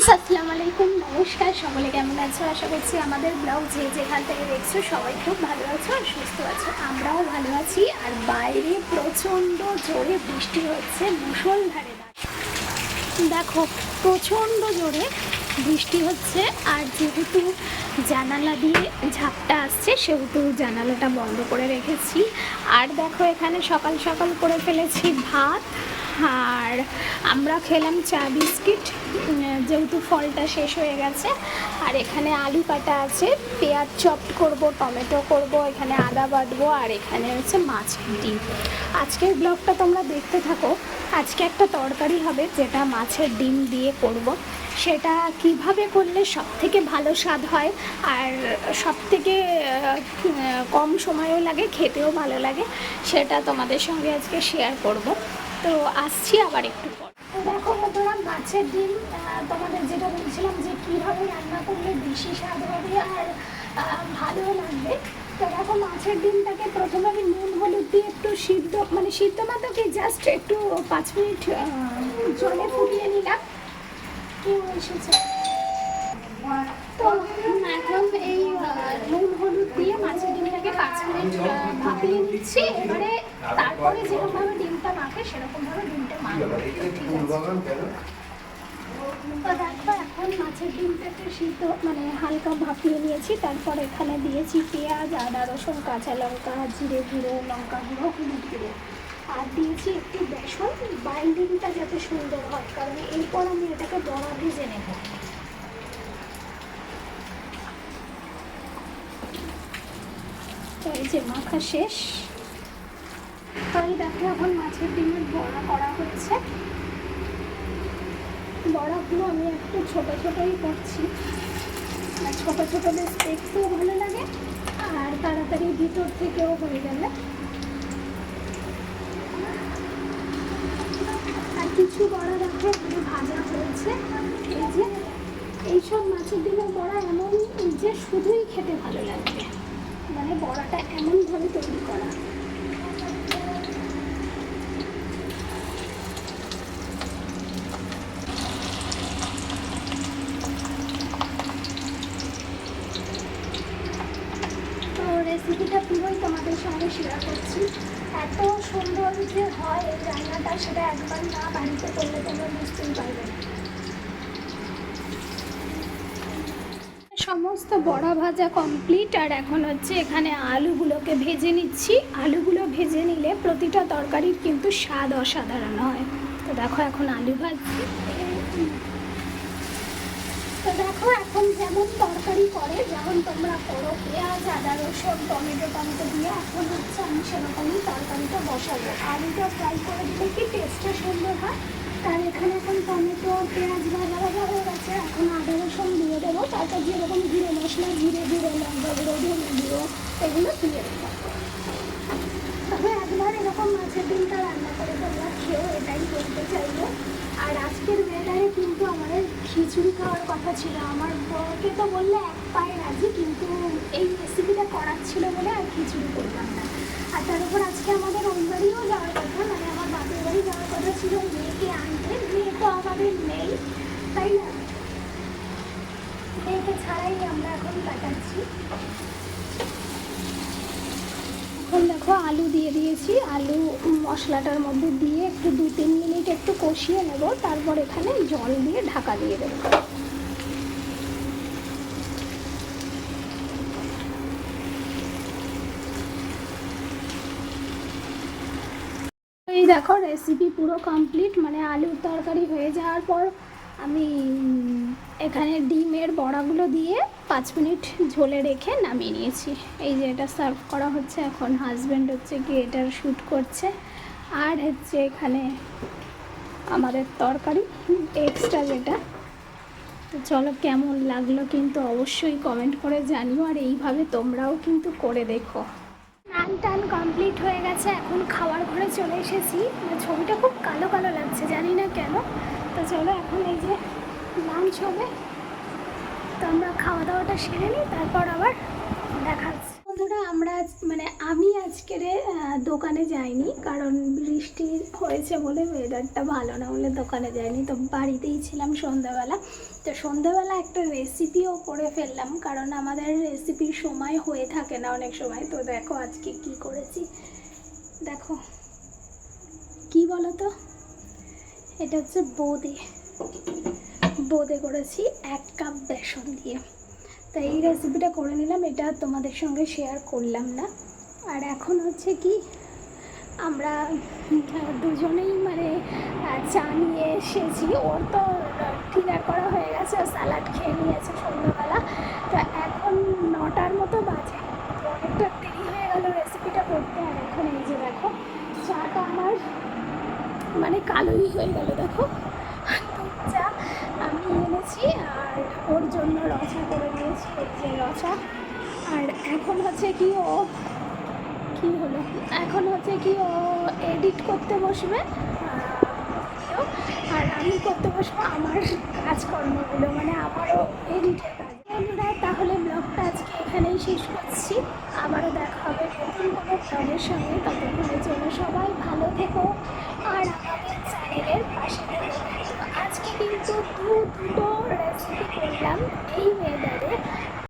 আসসালামু আলাইকুম নমস্কার। সকলে কেমন আছো? আশা করছি আমাদের ব্লগ যে যেখান থেকে দেখছ সবাই খুব ভালো আছো আর সুস্থ আছো। আমরাও ভালো আছি। আর বাইরে প্রচণ্ড জোরে বৃষ্টি হচ্ছে মুষলধারে। দেখো, প্রচণ্ড জোরে বৃষ্টি হচ্ছে। আর যেহেতু জানালা দিয়ে ঝাপটা আসছে, সেহেতু জানালাটা বন্ধ করে রেখেছি। আর দেখো, এখানে সকাল সকাল করে ফেলেছি ভাত। আর আমরা খেলাম চা বিস্কিট যেহেতু ফলটা শেষ হয়ে গেছে। আর এখানে আলু কাটা আছে, পেঁয়াজ চপ করব, টমেটো করব, এখানে আদা বাটবো, আর এখানে হচ্ছে মাছ ডিম। আজকের ব্লগটা তোমরা দেখতে থাকো। আজকে একটা তরকারি হবে, যেটা মাছের ডিম দিয়ে করব। সেটা কীভাবে করলে সব থেকে ভালো স্বাদ হয়, আর সব থেকে কম সময়ও লাগে, খেতেও ভালো লাগে, সেটা তোমাদের সঙ্গে আজকে শেয়ার করব। তো আসছি আবার একটু পর। দেখো বন্ধুরা, মাছের ডিম তোমাদের যেটা বলছিলাম যে কীভাবে রান্না করলে বেশি স্বাদ হবে আর ভালো লাগবে। তো দেখো মাছের ডিমটাকে প্রথমে আমি নুন, হলুদ দিয়ে একটু সিদ্ধ মানে সিদ্ধ না তো কি জাস্ট একটু পাঁচ মিনিট জলে ফুটিয়ে নিলাম। কি এসেছে তো এখন এই নুন, হলুদ দিয়ে মাছের ডিমটাকে পাঁচ মিনিট ভাপিয়ে নিচ্ছি। এবারে তারপরে যেরকমভাবে ডিমটা মাখে সেরকমভাবে ডিমটা মাখবো ঠিক আছে। দেখো এখন মাছের ডিমটাকে সিদ্ধ মানে হালকা ভাপিয়ে নিয়েছি। তারপর এখানে দিয়েছি পেঁয়াজ আদা রসুন কাঁচা লঙ্কা জিরে গুঁড়ো লঙ্কা গুঁড়ো হলুদ গুঁড়ো। আর দিয়েছি একটু বেসন বাইন্ডিংটা যাতে সুন্দর হয় কারণ এরপর আমি এটাকে বড়া ভেজে নেব। এই যে মাখা শেষ। তাই দেখো এখন মাছের ডিমের বড়া করা হচ্ছে বড়াগুলো আমি একটু ছোট ছোটই করছি। আর ছোট ছোট বেশ দেখতেও ভালো লাগে, আর তাড়াতাড়ি ভিতর থেকেও হয়ে গেলে। আর কিছু বড়া দেখো, এখানে ভাজা হয়েছে। এই যে, এইসব মাছের ডিমের বড়া এমন যে শুধুই খেতে ভালো লাগবে মানে বড়াটা এমনভাবে তৈরি করা তো রেসিপিটা পুরোই তোমাদের সঙ্গে শেয়ার করছি। এত সুন্দর যে হয় এই রান্নাটা, সেটা একবার না বাড়িতে করলে তোমরা বুঝতেই পারবে। সমস্ত বড়া ভাজা কমপ্লিট আর এখন হচ্ছে এখানে আলুগুলোকে ভেজে নিচ্ছি। আলুগুলো ভেজে নিলে প্রতিটা তরকারির কিন্তু স্বাদ অসাধারণ হয়। তো দেখো এখন আলু ভাজছি। তো দেখো, এখন যেমন তরকারি করে, যেমন তোমরা করো, পেঁয়াজ, আদা, রসুন, টমেটো টমেটো দিয়ে, এখন হচ্ছে আমি সেরকমই তরকারিটা বসাবো। আলুটা ফ্রাই করে দিলে কি টেস্টটা সুন্দর হয়? তার এখানে এখন টমেটো, পেঁয়াজ ভাজা হয়ে গেছে, এখন আদা, রসুন দিয়ে দেবো। তারপর যেরকম জিরে মশলা, জিরে জিরে লঙ্কা গুঁড়ো, ধনে গুঁড়ো, এগুলো দিয়ে দেবো। তবে একবার এরকম মাছের ডিমটা রান্না করে তোমরা খেয়েও এটাই করতে চাইব। আর আজকের ওয়েদারে কিন্তু খিচুড়ি খাওয়ার কথা ছিল। আমার বরকে তো বললে এক পায়ে রাজি, কিন্তু এই রেসিপিটা করার ছিল বলে আর খিচুড়ি করলাম না। আর তার উপর আজকে আমাদের ওই বাড়িও যাওয়ার কথা মানে আমার বাপের বাড়ি যাওয়ার কথা ছিল, মেয়েকে আনতে। মেয়ে তো আমাদের নেই তাই না? মেয়েকে ছাড়াই আমরা এখন কাটাচ্ছি। দেখো, আলু দিয়ে দিয়েছি। আলু মশলাটার মধ্যে দিয়ে একটু দু তিন মিনিট একটু কষিয়ে নেব। তারপর এখানে জল দিয়ে ঢাকা দিয়ে দেবো। এই দেখো রেসিপি পুরো কমপ্লিট মানে আলুর তরকারি হয়ে যাওয়ার পর আমি এখানে ডিমের বড়াগুলো দিয়ে পাঁচ মিনিট ঝোলে রেখে নামিয়ে নিয়েছি। এই যে এটা সার্ভ করা হচ্ছে, এখন হাজব্যান্ড হচ্ছে কি এটার শ্যুট করছে। আর হচ্ছে এখানে আমাদের তরকারি এক্সট্রা যেটা। তো চলো কেমন লাগল কিন্তু অবশ্যই কমেন্ট করে জানিও, আর এইভাবে তোমরাও কিন্তু করে দেখো। কমপ্লিট হয়ে গেছে, এখন খাওয়ার ঘরে চলে এসেছি। মানে ছবিটা খুব কালো কালো লাগছে, জানি না কেন। তো চলো এখন এই যে লাঞ্চ হবে তো আমরা খাওয়া দাওয়াটা সেরে নিই, তারপর আবার দেখাচ্ছি বন্ধুরা, আমরা আজ- মানে আমি আজকের দোকানে যাইনি, কারণ বৃষ্টি হয়েছে বলে ওয়েদারটা ভালো না বলে দোকানে যাইনি। তো বাড়িতেই ছিলাম সন্ধ্যাবেলা। তো সন্ধ্যাবেলা একটা রেসিপিও করে ফেললাম, কারণ আমাদের রেসিপির সময় হয়ে থাকে না অনেক সময়। তো দেখো আজকে কি করেছি। দেখো, কি বলো তো এটা হচ্ছে বোঁদে। বোঁদে করেছি এক কাপ বেসন দিয়ে। তো এই রেসিপিটা করে নিলাম, এটা তোমাদের সঙ্গে শেয়ার করলাম না। আর এখন হচ্ছে কি, আমরা দুজনেই মানে চা নিয়ে এসেছি। ওর তো ডিনার করা হয়ে গেছে স্যালাড খেয়ে নিয়েছে সন্ধ্যাবেলা। তো এখন নটার মতো বাজে। অনেকটা দেরি হয়ে গেল রেসিপিটা করতে। আর এখন এই যে দেখো, চাটা আমার মানে কালোই হয়ে গেল, দেখো দুধ চা আমি এনেছি আর ওর জন্য রচা করে নিয়েছি এই আর এখন হচ্ছে কি ও, কি হলো? এখন হচ্ছে কি ও এডিট করতে বসবে। আর আমি করতে বসবো আমার কাজকর্মগুলো মানে আমারও এডিটের কাজ। বন্ধুরা, তাহলে ব্লগটা আজকে এখানেই শেষ করছি। আবারও দেখা হবে নতুন কোনো ব্লগের সঙ্গে। ততক্ষণের জন্য সবাই ভালো থেকো। আর আমাদের চ্যানেলের পাশে থেকো। আজকে কিন্তু দু দুটো রেসিপি করলাম এই ওয়েদারে